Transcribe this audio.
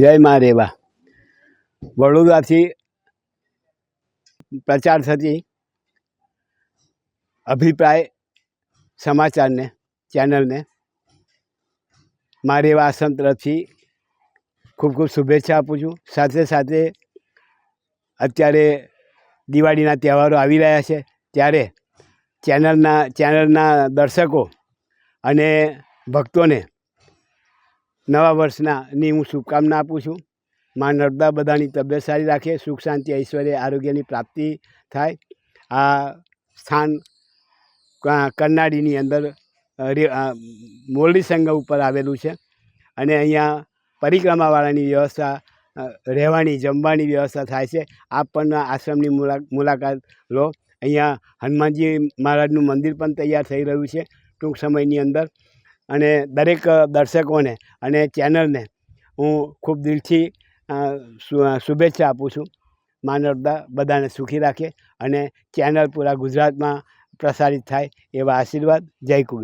જય મા રેવા. વડોદરાથી પ્રચાર થતી અભિપ્રાય સમાચારને, ચેનલને મારી એવા આશ્રમ તરફથી ખૂબ ખૂબ શુભેચ્છા આપું છું. સાથે સાથે અત્યારે દિવાળીના તહેવારો આવી રહ્યા છે. ત્યારે ચેનલના ચેનલના દર્શકો અને ભક્તોને નવા વર્ષનાની હું શુભકામના આપું છું. મા નર્મદા બધાની તબિયત સારી રાખે, સુખ શાંતિ, ઐશ્વર્ય, આરોગ્યની પ્રાપ્તિ થાય. આ સ્થાન કરનાળીની અંદર મોરડી સંઘ ઉપર આવેલું છે. અને અહીંયા પરિક્રમાવાળાની વ્યવસ્થા રહેવાની, જમવાની વ્યવસ્થા થાય છે. આપ પણ આશ્રમની મુલા, મુલાકાત લો. અહીંયા હનુમાનજી મહારાજનું મંદિર પણ તૈયાર થઈ રહ્યું છે. ટૂંક સમયની અંદર અને દરેક દર્શકોને અને ચેનલને હું ખૂબ દિલથી શુભેચ્છા આપું છું. મા નર્મદા બધાને સુખી રાખે અને ચેનલ પૂરા ગુજરાતમાં પ્રસારિત થાય એવા આશીર્વાદ. જય કુબેર.